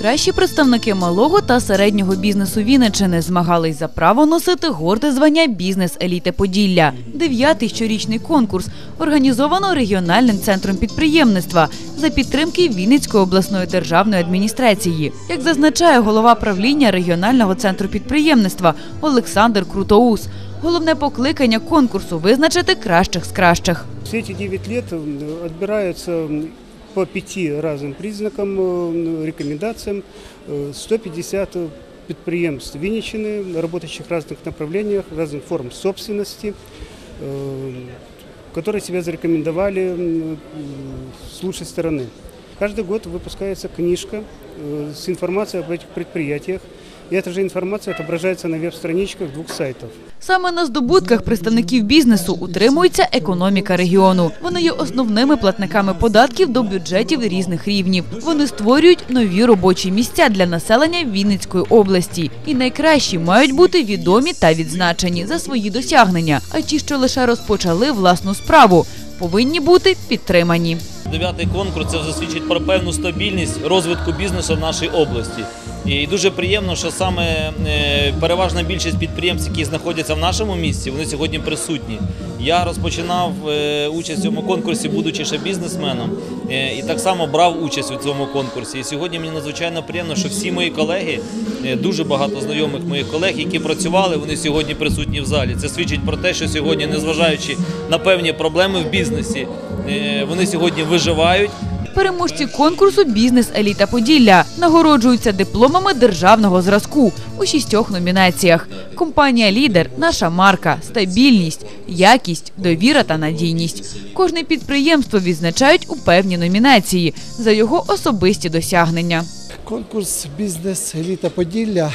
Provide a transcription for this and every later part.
Найкращі представники малого та середнього бізнесу Вінниччини змагались за право носити горде звання бізнес-еліти Поділля. Дев'ятий щорічний конкурс організовано регіональним центром підприємництва за підтримки Вінницької обласної державної адміністрації. Як зазначає голова правління регіонального центру підприємництва Олександр Крутоус, головне покликання конкурсу визначити кращих з кращих. Все эти 9 лет м, отбираются м, по пяти разным признакам, м, рекомендациям э, 150 предприемств Винничины, работающих в разных направлениях, разных форм собственности, э, которые себя зарекомендовали с лучшей стороны. Каждый год выпускается книжка э, с информацией об этих предприятиях, и эта же информация отображается на веб-страничках двух сайтов. Саме на здобутках представників бізнесу утримується економіка регіону. Вони є основними платниками податків до бюджетів різних рівнів. Вони створюють нові робочі місця для населення Вінницької області. І найкращі мають бути відомі та відзначені за свої досягнення. А ті, що лише розпочали власну справу, повинні бути підтримані. Дев'ятий конкурс це вже свідчить про певну стабільність розвитку бізнесу в нашій області. І дуже приємно, що саме е, переважна більшість підприємств, які знаходяться в нашому місті, вони сьогодні присутні. Я розпочинав е, участь в цьому конкурсі, будучи ще бізнесменом, е, і так само брав участь у цьому конкурсі. І сьогодні мені надзвичайно приємно, що всі мої колеги, дуже багато знайомих моїх колег, які працювали, вони сьогодні присутні в залі. Це свідчить про те, що сьогодні, незважаючи на певні проблеми в бізнесі, вони сьогодні виживають. Переможці конкурсу Бізнес-еліта Поділля нагороджуються дипломами державного зразку у шістьох номінаціях. Компанія Лідер, наша марка, стабільність, якість, довіра та надійність. Кожне підприємство відзначають у певній номінації за його особисті досягнення. Конкурс Бізнес Еліта Поділля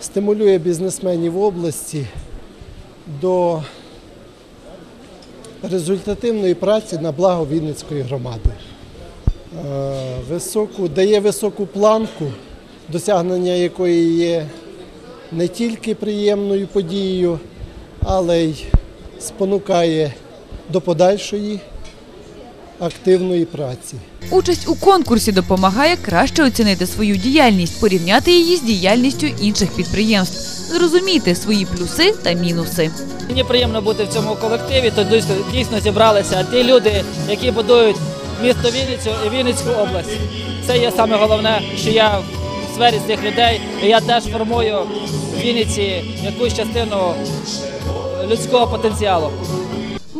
стимулює бізнесменів області до результативної праці на благо Вінницької громади. Е, Високу, дає високу планку, досягнення якої є не тільки приємною подією, але й спонукає до подальшої активної праці. Участь у конкурсі допомагає краще оцінити свою діяльність, порівняти її з діяльністю інших підприємств, зрозуміти свої плюси та мінуси. Мені приємно бути в цьому колективі. Дійсно, дійсно зібралися ті люди, які будують місто Вінницю і Вінницьку область. Це є саме головне, що я в сфері цих людей, і я теж формую в Вінниці якусь частину людського потенціалу.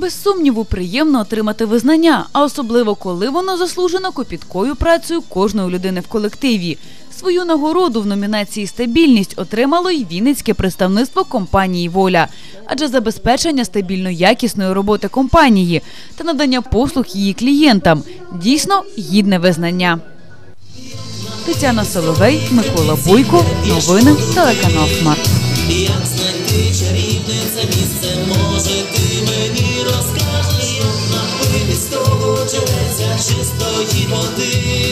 Без сумніву, приємно отримати визнання, а особливо коли воно заслужено копіткою працею кожної людини в колективі. Свою нагороду в номінації Стабільність отримало й Вінницьке представництво компанії Воля, адже забезпечення стабільно якісної роботи компанії та надання послуг її клієнтам дійсно гідне визнання. Тетяна Соловей, Микола Бойко, новини телеканал Смарт. Як чарівне це місце, може ти мені розкажеш, напитись того черезя чистої води,